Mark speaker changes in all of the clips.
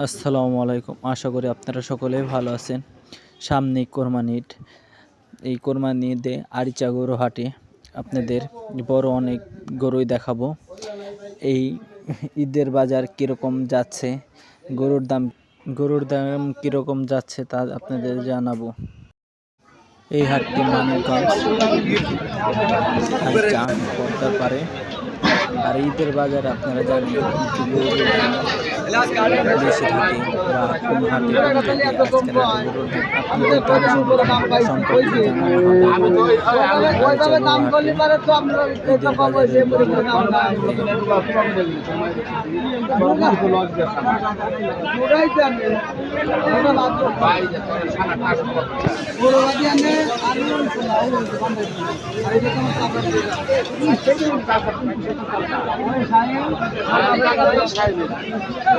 Speaker 1: আসসালামু আলাইকুম। আশা করি আপনারা সকলে ভালো আছেন। সামনে কোরবানি ঈদ এই কোরবানি ঈদে আরিচা গরু হাটে। আপনাদের বড় অনেক গরুই দেখাবো। এই ঈদের বাজার কীরকম যাচ্ছে, গরুর দাম গরুর দাম কীরকম যাচ্ছে তা আপনাদের জানাব। এই হাটটি মানিকগঞ্জ পারে। আর ঈদের বাজারে আপনারা জানেন বেশি থাকে বা কোন হাটে কম থাকে আজকের হাটে গরুর আপনাদের দাম সম্পর্কে-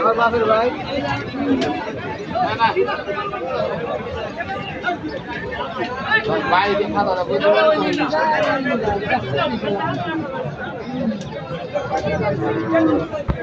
Speaker 1: সম্পর্কে জানানো হবে আরিচা গরু হাটে ঈদের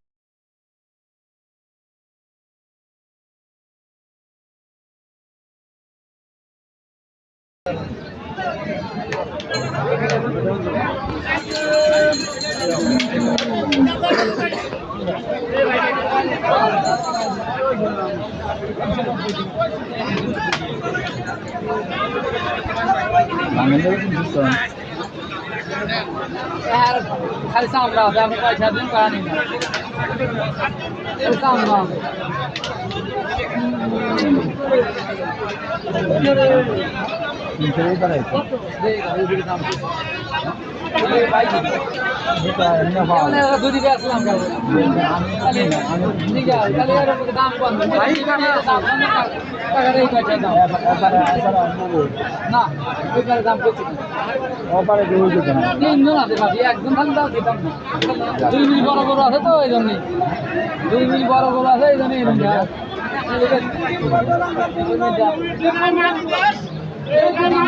Speaker 2: খালি চামড়া হবে আমি পয়সা দিন পানি না খালি হবে দুদি বেচলাম এই দিতাম না। দুই মিনিট বড় বড় আছে তো ওই জন্যই। দুই মিনিট বড় বড় আছে এই জন্যই। দেওয়া।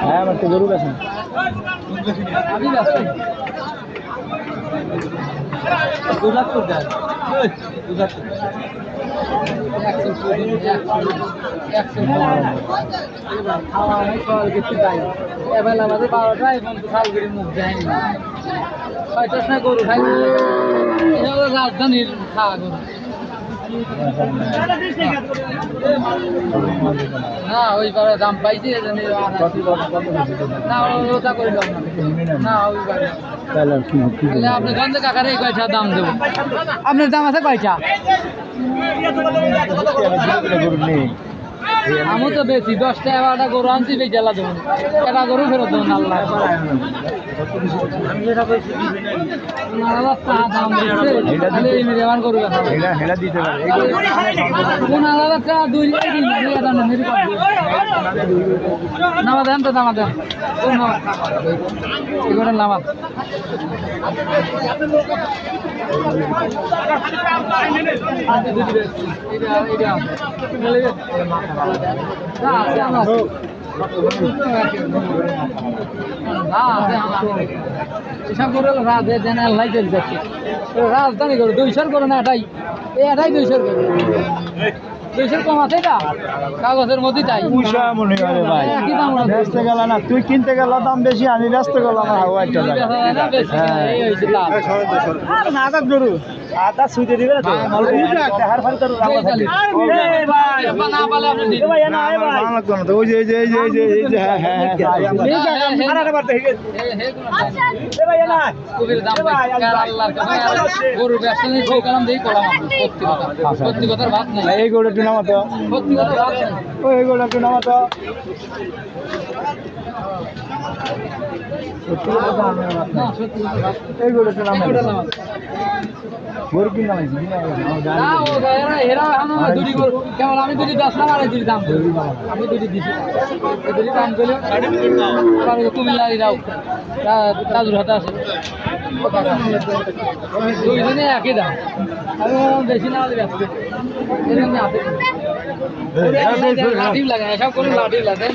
Speaker 1: হ্যাঁ আমার তো গরু আছে
Speaker 2: আমি ব্যস্ত দু লাখ করে দেয় দু লাখ করে। একশো কুড়ি, একশো, একশো এবার খাওয়া নেই খাওয়ার কিছু তাই এবার আমাদের বারোটা এখন তো শালগুড়ি মুখ যায়নি ছয়টার সময় গরু খাই রাজধানীর খাওয়া গরু না ওই বারে দাম পাইছে। না ওটা করে না না ওই বারে আপনি গন্ধে কাকার দাম দেবো আপনার দাম আছে কয়টা আমি তো বেশি দশটা এগারোটা গরু আনছি বেশি জ্বালা দেবো এটা গরু ফেরত দেবো না। আল্লাহ দেন তো দেন। নামা। রাজধানী করে দুইশোর করে না এটাই এই এটাই দুইশোর করে দুইশোর কম আছে এটা কাগজের মধ্যে তাই
Speaker 3: মনে করে ভাই
Speaker 2: একই দাম ওরা
Speaker 3: ব্যস্ত গেল না তুই কিনতে গেল দাম বেশি আমি ব্যস্ত গেলাম গরু। আদা সুইতে দিবে না তো হার ফার করু এই ভাই
Speaker 2: এবার না পালে আপনি দিন।
Speaker 3: ভাই না ভাই ভালো লাগতো না তো ওই যে এই যে এই যে এই যে এই যে হ্যাঁ হ্যাঁ হ্যাঁ আর আরেকবার দেখি। এ ভাই না
Speaker 2: কবির দাম। কার আল্লাহর কাছে গরুর ব্যবসা নেই সেই কারণ দিয়েই করলাম সত্যি কথা সত্যি কথার ভাত নেই
Speaker 3: এই গরু একটু নামাতো
Speaker 2: সত্যি কথার ভাত নেই
Speaker 3: ওই এই গরু একটু নামাতো
Speaker 2: আমি দুটি দশ না দুটি দাম আমি দুটি দিছি দুটি দাম করলে কুমিল্লার তাজুর হাতে আছে দুইজনে একই দাম আমি বেশি না ব্যস্ত এরকম হাতে লাঠি লাগে এসব কোনো লাঠি লাগে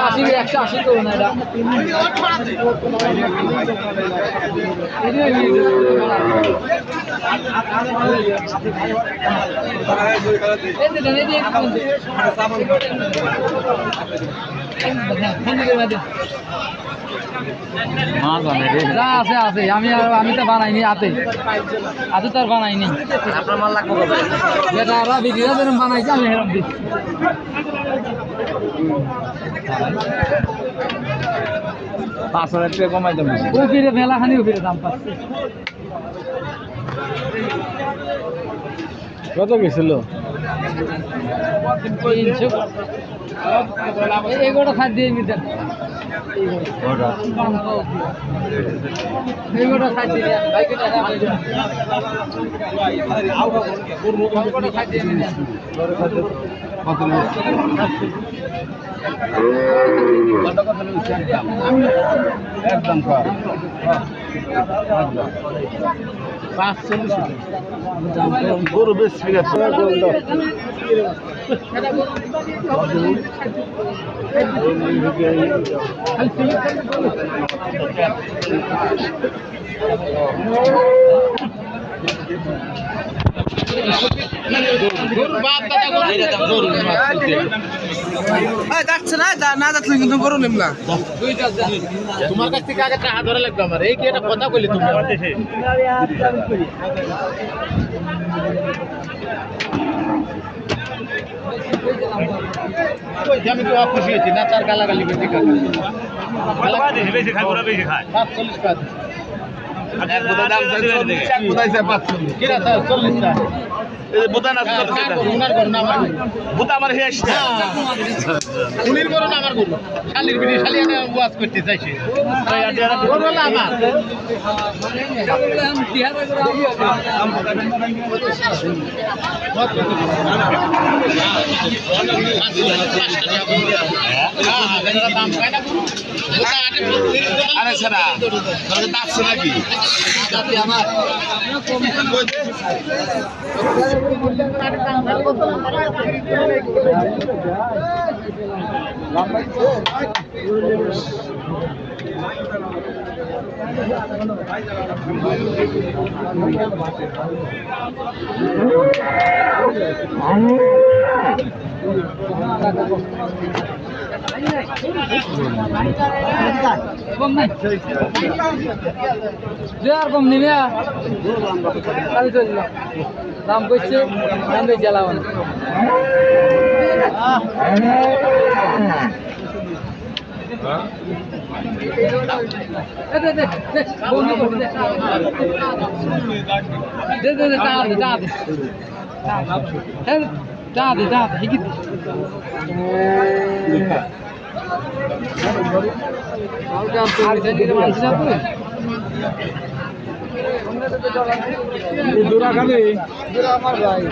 Speaker 2: আশি একশো আশি করব না এটা। যা আছে আছে। আমি আমি তো বানাইনি হাতে। হাতে তো আর বানাইনি।
Speaker 4: আপনার মাল লাগবে
Speaker 2: যেটা ওরা বিক্রিরা যেরকম বানাইছে আমি সেরকম দিই
Speaker 4: পাঁচ হাজার টাকা কমাই দেবেন
Speaker 2: উপিরে মেলাখানি উপিরে দাম পাচ্ছে।
Speaker 4: কত গেছিল?
Speaker 2: তিনশো এগুলো খাদ দিয়ে নিতে এগুলো খাদ দিয়ে খাদ
Speaker 4: একদম গরু বেশ ঠিক আছে।
Speaker 5: যাচ্ছে না না যাচ্ছে কিন্তু গরু নিম না।
Speaker 4: তোমার কাছ থেকে আগে টাকা ধরে লাগবে আমার। এই কি একটা কথা কইলি তুমি? আমি তো খুশি হয়েছি না তার গালাগালি বেশি খাই।
Speaker 6: বেশি খায় ওরা বেশি খায়।
Speaker 4: পাঁচ টাকা
Speaker 6: বোতল দাম পাঁচচল্লিশ।
Speaker 4: কিরা স্যার চল্লিশ টাকা করুন আমার
Speaker 6: বোতা আমার হে আসছে।
Speaker 4: উনির করুন আমার করুন শালির বিড়ি শালি আনে ওয়াজ করতে চাইছে। গরু হলো আমার। না গরু
Speaker 6: আরে তোর নাকি?
Speaker 2: যে আর কম নিবে তাহলে চলল দাম করছে দাম দিয়ে জ্বালাবো না এ দে, দে, দে, দে। দে, দে, দে, দে, দে। দে, দে, হিগি দে। আর মানছি না তুই?
Speaker 4: জোড়া খালি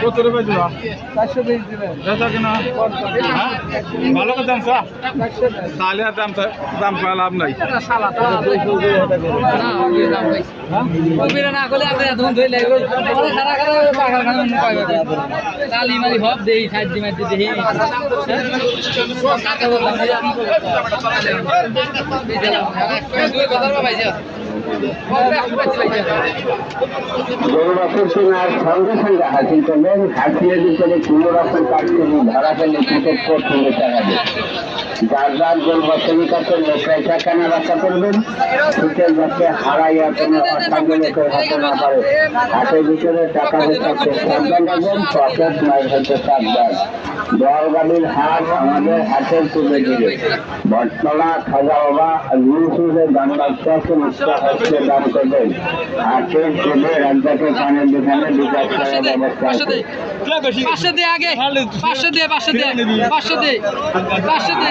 Speaker 4: কত রুপে জোড়া
Speaker 2: চারশো পিস দিবেন
Speaker 4: কিনা? ভালো করে দাম চা তাহলে আর দাম দাম পাওয়া লাভ নাই
Speaker 2: দেই হ্যাঁ?
Speaker 7: গরু বাছুর কেনার সঙ্গে সঙ্গে হাসিল করবেন হাসিয়ে দিতে কোনো রকম কাজ করবেন ধরা ফেলে টিকিট সঙ্গে টাকা যার যার বাছুরি কাছে লোকরাই টাকা না রাখা করবেন। শীতের যাতে হারাইয়া কোনো অসাধ্য লোকের হাতে না পারে। হাতের ভিতরে টাকা রেখাতে সাবধান রাখবেন পকেট মায়ের হাতে সাবধান দলগাড়ির হাট আমাদের হাতের তুলে দিবে বটতলা খাজা বাবা গুরুসুরে দান বাচ্চাকে মুক্ত হচ্ছে দান করবেন। হাটের তুলে রাজ্যকে পানের দোকানে বিকাশ করার ব্যবস্থা আছে।
Speaker 2: দে পাঁচশো দে আগে পাঁচশো দে পাঁচশো দে পাঁচশো দে পাঁচশো দে।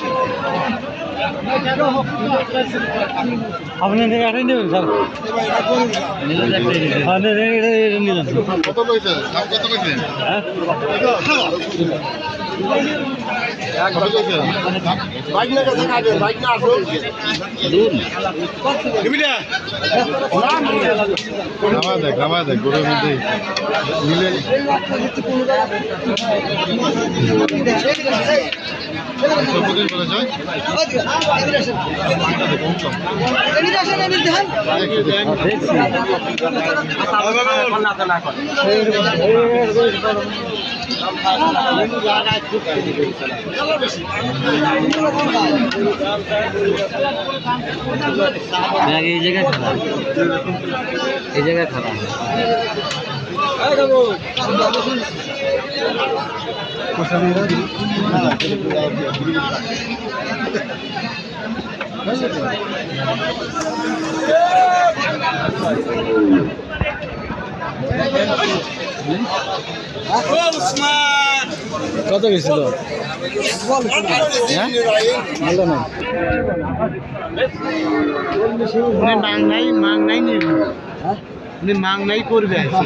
Speaker 2: আপনি এটাই নেবেন স্যার?
Speaker 8: কত দাম কত কইছে
Speaker 2: হ্যাঁ?
Speaker 8: দেখ দেখ গরুর মধ্যে মিলে
Speaker 2: এই জায়গায় খারাপ এই জায়গায় খারাপ কত গেছিল? ভালো না। মাংনাই মাংনাই নিয়ে মাংনাই করবে আছে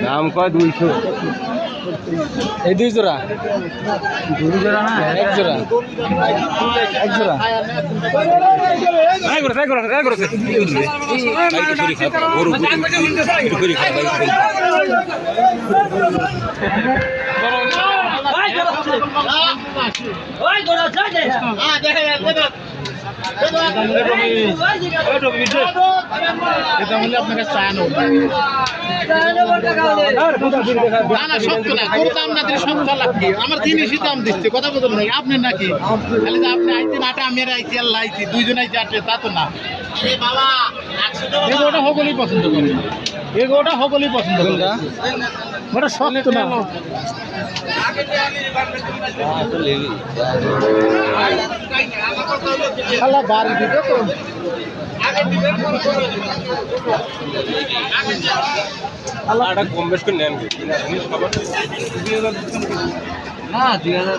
Speaker 2: দাম কয়
Speaker 8: দুইশো?
Speaker 2: এই দুই জোড়া? দুই জোড়া না? এক জোড়া। এক জোড়া? আপনাকে চানো
Speaker 4: না না সত্য না। গরু দাম না দিলে সত্য লাগবে আমার জিনিসই দাম দিচ্ছে কথা বলতে নাই আপনি নাকি? তাহলে যে আপনি আইতে আটা আমি আইতে আল্লাহ আইছি দুইজন আইতে আটে তা তো না। গরুটা সকলেই পছন্দ করে। এই গরুটা সকলেই পছন্দ করে। ওটা সত্য না। শালা বাড়ি দিবে তো।
Speaker 9: না দুই হাজার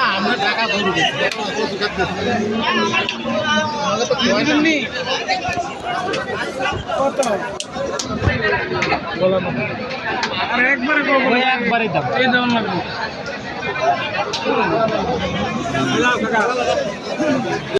Speaker 4: আমরা টাকা ওই একবারে দাম
Speaker 9: এই দাম লাগবে